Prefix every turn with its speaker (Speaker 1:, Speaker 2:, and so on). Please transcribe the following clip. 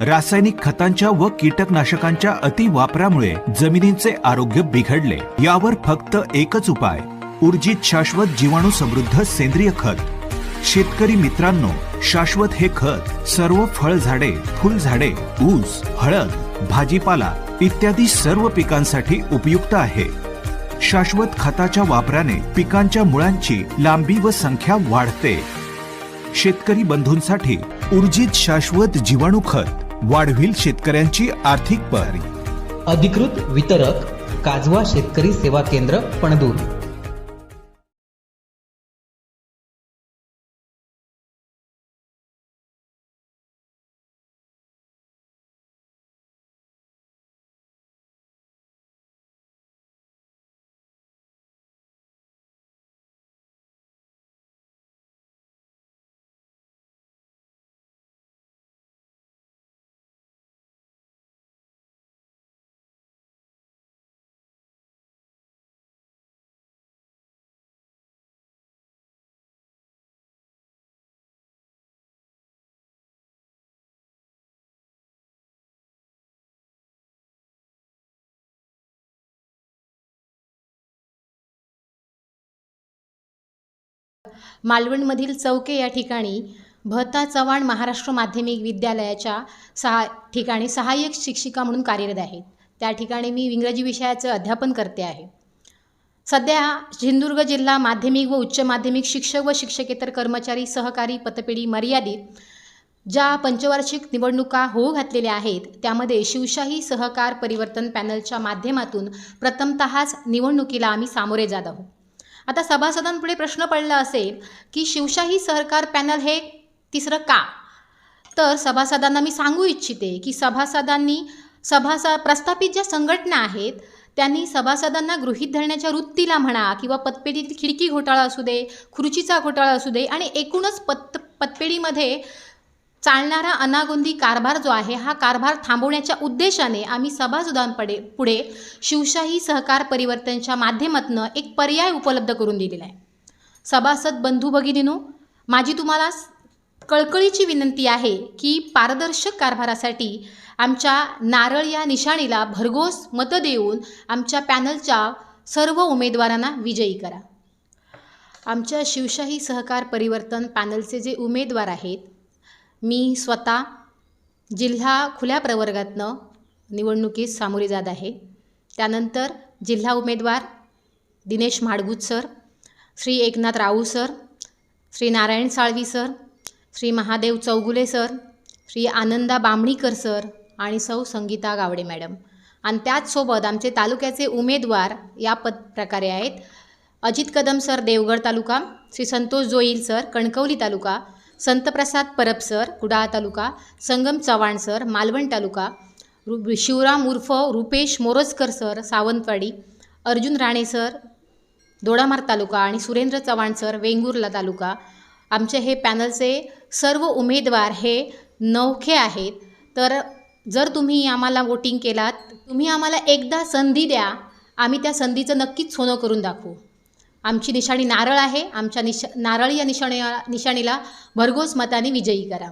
Speaker 1: रासायनिक खतांच्या व कीटकनाशकांच्या अतिवापरामुळे जमिनींचे आरोग्य बिघडले. यावर फक्त एकच उपाय उर्जित शाश्वत जीवाणू समृद्ध सेंद्रिय खत. शेतकरी मित्रांनो शाश्वत हे खत सर्व फळझाडे फुलझाडे ऊस हळद भाजीपाला इत्यादी सर्व पिकांसाठी उपयुक्त आहे. शाश्वत खताच्या वापराने पिकांच्या मुळांची लांबी व संख्या वाढते. शेतकरी बंधूंसाठी उर्जित शाश्वत जीवाणू खत वाढविल शेतकऱ्यांची आर्थिक पारी
Speaker 2: अधिकृत वितरक काजवा शेतकरी सेवा केंद्र पणदूर.
Speaker 3: मालवणमधील चौके या ठिकाणी भता चव्हाण महाराष्ट्र माध्यमिक विद्यालयाच्या सहा ठिकाणी सहाय्यक शिक्षिका म्हणून कार्यरत आहेत. त्या ठिकाणी मी इंग्रजी विषयाचं अध्यापन करते आहे. सध्या सिंधुदुर्ग जिल्हा माध्यमिक व उच्च माध्यमिक शिक्षक व शिक्षकेतर कर्मचारी सहकारी पतपेढी मर्यादित ज्या पंचवार्षिक निवडणुका होऊ घातलेल्या आहेत त्यामध्ये शिवशाही सहकार परिवर्तन पॅनलच्या माध्यमातून प्रथमतःच निवडणुकीला आम्ही सामोरे जात आहोत. आता सभासदांपुढे प्रश्न पडला असेल की शिवशाही सहकार पॅनल हे तिसरं का? तर सभासदांना मी सांगू इच्छिते की सभासदांनी सभासा प्रस्थापित ज्या संघटना आहेत त्यांनी सभासदांना गृहीत धरण्याच्या वृत्तीला म्हणा किंवा पतपेढीतील खिडकी घोटाळा असू दे खुर्चीचा घोटाळा असू दे आणि एकूणच पत पतपेढीमध्ये चालणारा अनागोंदी कारभार जो आहे हा कारभार थांबवण्याच्या उद्देशाने आम्ही सभासदांपडे पुढे शिवशाही सहकार परिवर्तनच्या माध्यमातून एक पर्याय उपलब्ध करून दिलेला आहे. सभासद बंधू भगिनीनो माझी तुम्हाला कळकळीची विनंती आहे की पारदर्शक कारभारासाठी आमच्या नारळ या निशाणीला भरघोस मतं देऊन आमच्या पॅनलच्या सर्व उमेदवारांना विजयी करा. आमच्या शिवशाही सहकार परिवर्तन पॅनलचे जे उमेदवार आहेत मी स्वतः जिल्हा खुल्या प्रवर्गातनं निवडणुकीस सामोरे जात आहे. त्यानंतर जिल्हा उमेदवार Dinesh Madgut sir Shri Eknath Rau sir Shri Narayan Salvi sir Shri Mahadev Chougule sir Shri Ananda Bamanikar sir आणि सौ संगीता गावडे मॅडम. आणि त्याचसोबत आमचे तालुक्याचे उमेदवार या पद प्रकारे आहेत. Ajit Kadam sir Devgad taluka Shri Santosh Joil sir Kankavli taluka Santprasad Parab sir Kudal taluka Sangam Chavan sir Malvan taluka रु शिवराम उर्फ रुपेश मोरजकर सर सावंतवाडी अर्जुन राणे सर दोडामार तालुका आणि सुरेंद्र चव्हाण सर वेंगुर्ला तालुका. आमचे हे पॅनलचे सर्व उमेदवार हे नौखे आहेत. तर जर तुम्ही आम्हाला वोटिंग केलात तुम्ही आम्हाला एकदा संधी द्या. आम्ही त्या संधीचं नक्कीच सोनं करून दाखवू. आमची निशाणी नारळ आहे. आमच्या निशा नारळ या निशाणी निशाणीला भरघोस मताने विजयी करा.